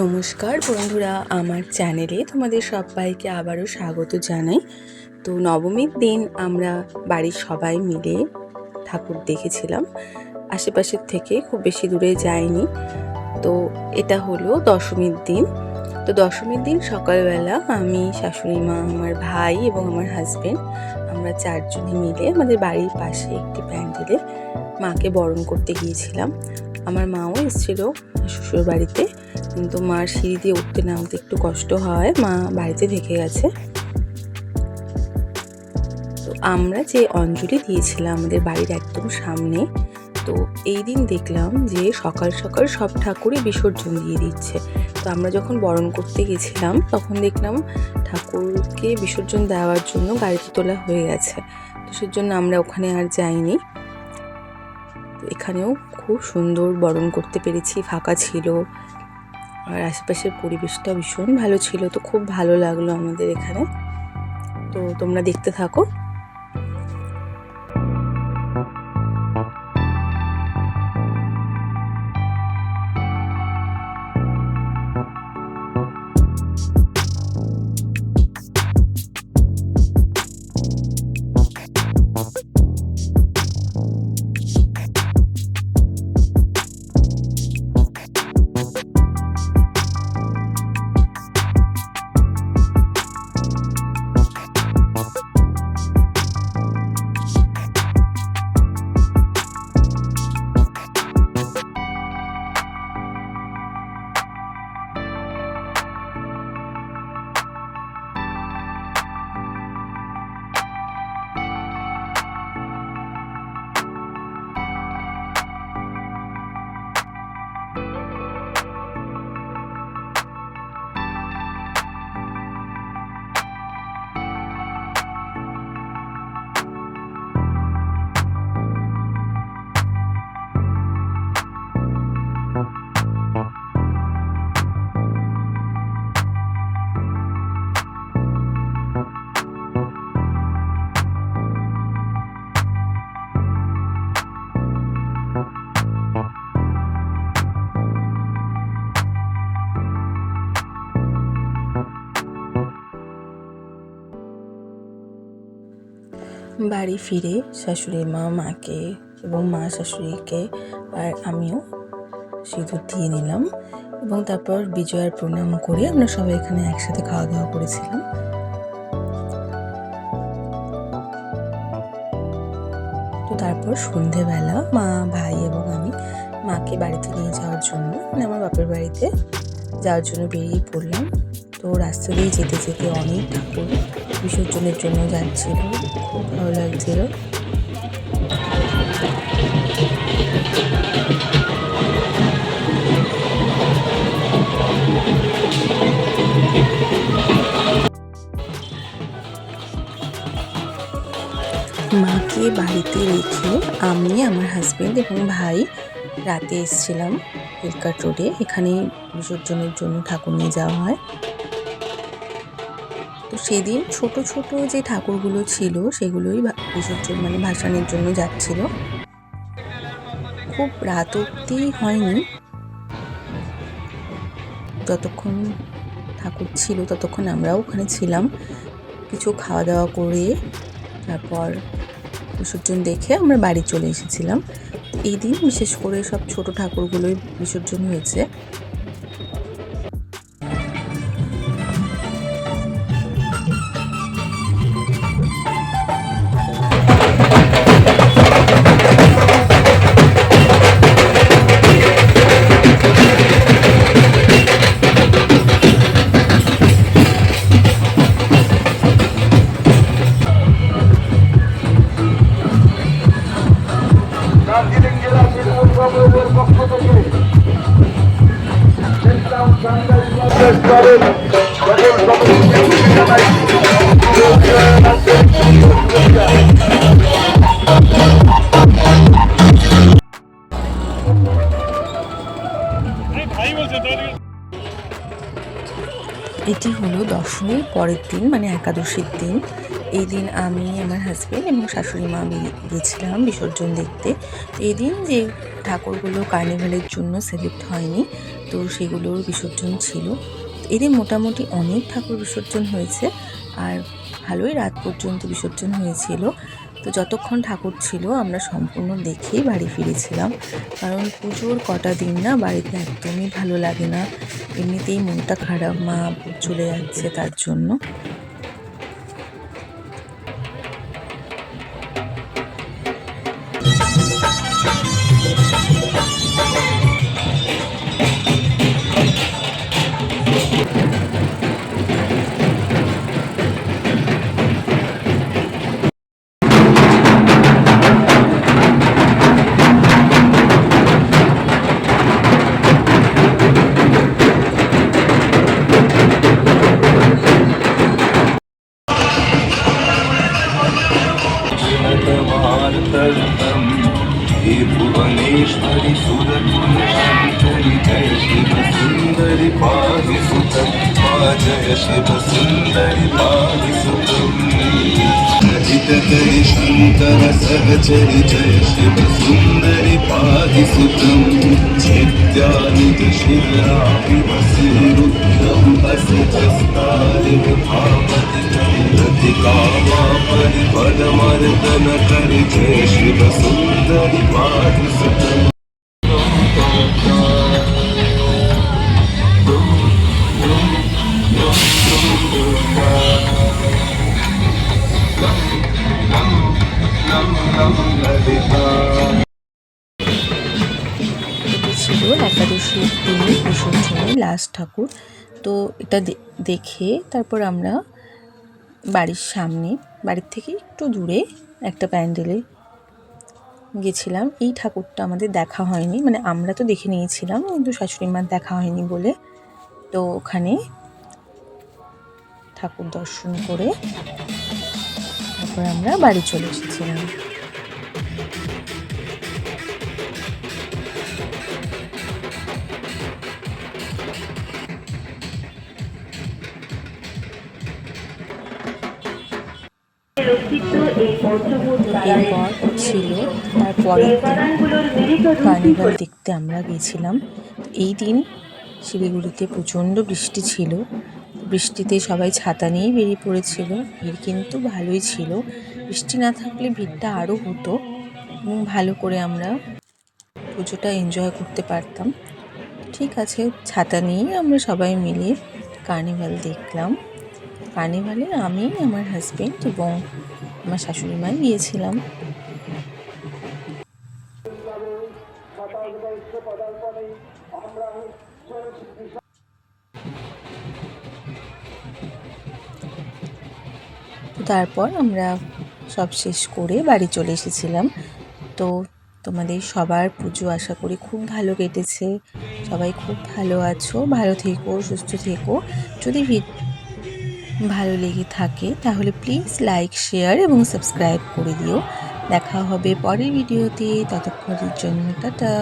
নমস্কার বন্ধুরা, আমার চ্যানেলে তোমাদের সবাইকে আবারও স্বাগত জানাই। তো নবমীর দিন আমরা বাড়ির সবাই মিলে ঠাকুর দেখেছিলাম। আশেপাশের থেকে খুব বেশি দূরে যাইনি। তো এটা হলো দশমীর দিন। তো দশমীর দিন সকালবেলা আমি, শাশুড়ি মা, আমার ভাই এবং আমার হাজব্যান্ড আমরা চারজনে মিলে আমাদের বাড়ির পাশে একটি প্যান্ডেলে মাকে বরণ করতে গিয়েছিলাম। আমার মাও এসেছিল শ্বশুর বাড়িতে। কিন্তু মার সিঁড়ি দিয়ে উঠতে নামতে একটু কষ্ট হয়। মা বাড়িতে থেকে গেছে। তো আমরা যে অঞ্জলি দিয়েছিলাম আমাদের বাড়ির একদম সামনে, তো এই দিন দেখলাম যে সকাল সকাল সব ঠাকুরই বিসর্জন দিয়ে দিচ্ছে। তো আমরা যখন বরণ করতে গেছিলাম, তখন দেখলাম ঠাকুরকে বিসর্জন দেওয়ার জন্য গাড়িতে তোলা হয়ে গেছে। তো সেজন্য আমরা ওখানে আর যাইনি। এখানেও খুব সুন্দর বরণ করতে পেরেছি, ফাঁকা ছিল। আর আশেপাশের পরিবেশটা ভীষণ ভালো ছিল, তো খুব ভালো লাগল আমাদের এখানে। তো তোমরা দেখতে থাকো। বাড়ি ফিরে শাশুড়ি মা, মাকে এবং মা শাশুড়িকে আর আমিও সিঁদুর দিয়ে নিলাম এবং তারপর বিজয়ার প্রণাম করে আমরা সবাই এখানে একসাথে খাওয়া দাওয়া করেছিলাম। তো তারপর সন্ধেবেলা মা, ভাই এবং আমি মাকে বাড়িতে নিয়ে যাওয়ার জন্য মানে আমার বাপের বাড়িতে যাওয়ার জন্য বেরিয়ে পড়লাম। তো রাস্তা দিয়ে যেতে যেতে অনেক ঠাকুর বিসর্জনের জন্য যাচ্ছিল। খুব ভালো লাগছিল। মাকে বাড়িতে রেখে আমি, আমার হাজবেন্ড এবং ভাই রাতে এসেছিলাম হিলকাট রোডে এখানে বিসর্জনের জন্য ঠাকুর নিয়ে যাওয়া হয়। সেদিন ছোট ছোট যে ঠাকুরগুলো ছিল, সেগুলোই বিসর্জন মানে ভাসানের জন্য যাচ্ছিল। খুব রাত অব্দি হয়নি। যতক্ষণ ঠাকুর ছিল, ততক্ষণ আমরাও ওখানে ছিলাম। কিছু খাওয়া দাওয়া করে, তারপর বিসর্জন দেখে আমরা বাড়ি চলে এসেছিলাম। এই দিন বিশেষ করে সব ছোট ঠাকুরগুলোই বিসর্জন হয়েছে। এটি হলো দশমীর পরের দিন মানে একাদশীর দিন। এই দিন আমি, আমার হাজব্যান্ড এবং শাশুড়ি মা বে- গেছিলাম বিসর্জন দেখতে। এই দিন যে ঠাকুরগুলো কার্নিভালের জন্য সিলেক্ট হয়নি তো সেগুলোর বিসর্জন ছিল। এদের মোটামুটি অনেক ঠাকুর বিসর্জন হয়েছে আর ভালোই রাত পর্যন্ত বিসর্জন হয়েছিল। তো যতক্ষণ ঠাকুর ছিল আমরা সম্পূর্ণ দেখেই বাড়ি ফিরেছিলাম। কারণ পুজোর কটা দিন না বাড়িতে একদমই ভালো লাগে না। এমনিতেই মনটা খারাপ, মা চলে যাচ্ছে তার জন্য। श्रीमतमार्तन्तम् हे भुवनेश्वरि सुरकुलशङ्करि जय शिवसुन्दरि पाहि सुतम् मा जय शिवसुन्दरि पाहि सुतम् ललितकरि शङ्कर सहचरि जय शिवसुन्दरि पाहि सुतम् चैत्यानुज शिवरापि वसीरुद्धम् असजस्तारि भावति ছিল একাদশী కరి జయ శివ సుందరి লাস্ট ঠাকুর। তো এটা দেখে তারপর আমরা বাড়ির সামনে, বাড়ির থেকে একটু দূরে একটা প্যান্ডেলে গেছিলাম। এই ঠাকুরটা আমাদের দেখা হয়নি মানে আমরা তো দেখে নিয়েছিলাম, কিন্তু শাশুড়ি মা দেখা হয়নি বলে। তো ওখানে ঠাকুর দর্শন করে তারপর আমরা বাড়ি চলে এসেছিলাম। এরপর ছিল তার পরের দিন কার্নিভাল দেখতে আমরা গেছিলাম। এই দিন শিলিগুড়িতে প্রচণ্ড বৃষ্টি ছিল। বৃষ্টিতে সবাই ছাতা নিয়েই বেরিয়ে পড়েছিল। ভিড় কিন্তু ভালোই ছিল। বৃষ্টি না থাকলে ভিড়টা আরও হতো। এবং ভালো করে আমরা পুজোটা এনজয় করতে পারতাম। ঠিক আছে ছাতা নিয়ে আমরা সবাই মিলে কার্নিভাল দেখলাম। কার্নিভালে আমি, আমার হাজবেন্ড এবং আমার শাশুড়ি মা গিয়েছিলাম তারপর আমরা সব শেষ করে বাড়ি চলে এসেছিলাম। তো তোমাদের সবার পুজো আশা করি খুব ভালো কেটেছে। সবাই খুব ভালো আছো, ভালো থেকো, সুস্থ থেকো। যদি ভালো লেগে থাকে, তাহলে প্লিজ লাইক শেয়ার এবং সাবস্ক্রাইব করে দিও। দেখা হবে পরের ভিডিওতে, ততক্ষণের জন্য টাটা।